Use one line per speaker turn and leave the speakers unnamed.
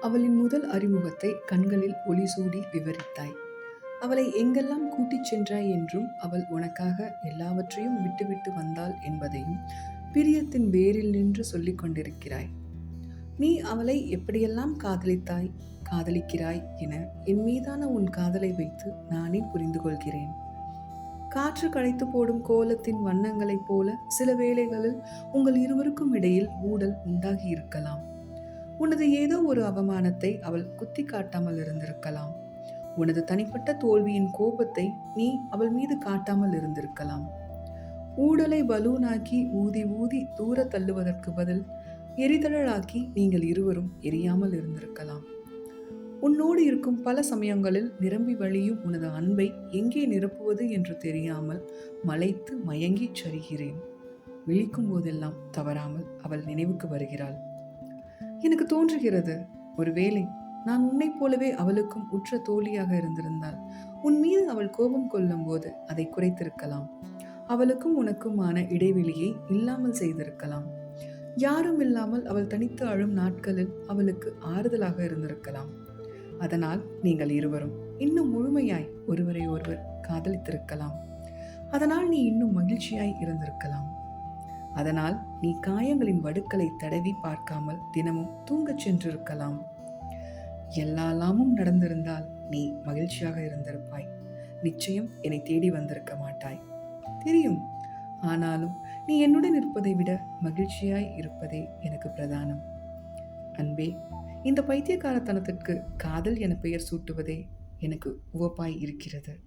அவளின் முதல் அறிமுகத்தை கண்களில் ஒளி சூடி விவரித்தாய். அவளை எங்கெல்லாம் கூட்டிச் சென்றாய் என்றும் அவள் உனக்காக எல்லாவற்றையும் விட்டுவிட்டு வந்தாள் என்பதையும் பிரியத்தின் வேரில் நின்று சொல்லிக் கொண்டிருக்கிறாய். நீ அவளை எப்படியெல்லாம் காதலித்தாய் காதலிக்கிறாய் என என் மீதான உன் காதலை வைத்து நானே புரிந்து கொள்கிறேன். காற்று களைத்து போடும் கோலத்தின் வண்ணங்களைப் போல சில வேளைகளில் உங்கள் இருவருக்கும் இடையில் ஊடல் உண்டாகி இருக்கலாம். உனது ஏதோ ஒரு அவமானத்தை அவள் குத்தி காட்டாமல் இருந்திருக்கலாம். உனது தனிப்பட்ட தோல்வியின் கோபத்தை நீ அவள் மீது காட்டாமல் இருந்திருக்கலாம். ஊடலை பலூனாக்கி ஊதி ஊதி தூர தள்ளுவதற்கு பதில் எரிதழலாக்கி நீங்கள் இருவரும் எரியாமல் இருந்திருக்கலாம். உன்னோடு இருக்கும் பல சமயங்களில் நிரம்பி வழியும் உனது அன்பை எங்கே நிரப்புவது என்று தெரியாமல் மலைத்து மயங்கிச் சரிகிறேன். விழிக்கும் போதெல்லாம் தவறாமல் அவள் நினைவுக்கு வருகிறாள். எனக்கு தோன்றுகிறது. ஒருவேளை நான் உன்னைப் போலவே அவளுக்கும் உற்ற தோழியாக இருந்திருந்தால் உன் மீது அவள் கோபம் கொள்ளும் போது அதை குறைத்திருக்கலாம். அவளுக்கும் உனக்குமான இடைவெளியை இல்லாமல் செய்திருக்கலாம். யாரும் இல்லாமல் அவள் தனித்து அழும் நாட்களில் அவளுக்கு ஆறுதலாக இருந்திருக்கலாம். அதனால் நீங்கள் இருவரும் இன்னும் முழுமையாய் ஒருவரை ஒருவர் காதலித்திருக்கலாம். அதனால் நீ இன்னும் மகிழ்ச்சியாய் இருந்திருக்கலாம். அதனால் நீ காயங்களின் வடுக்களை தடவி பார்க்காமல் தினமும் தூங்கச் சென்றிருக்கலாம். எல்லாலாமும் நடந்திருந்தால் நீ மகிழ்ச்சியாக இருந்திருப்பாய். நிச்சயம் என்னை தேடி வந்திருக்க மாட்டாய். தெரியும். ஆனாலும் நீ என்னுடன் இருப்பதை விட மகிழ்ச்சியாய் இருப்பதே எனக்கு பிரதானம். அன்பே இந்த பைத்தியக்காரத்தனத்திற்கு காதல் என பெயர் சூட்டுவதே எனக்கு உவப்பாய் இருக்கிறது.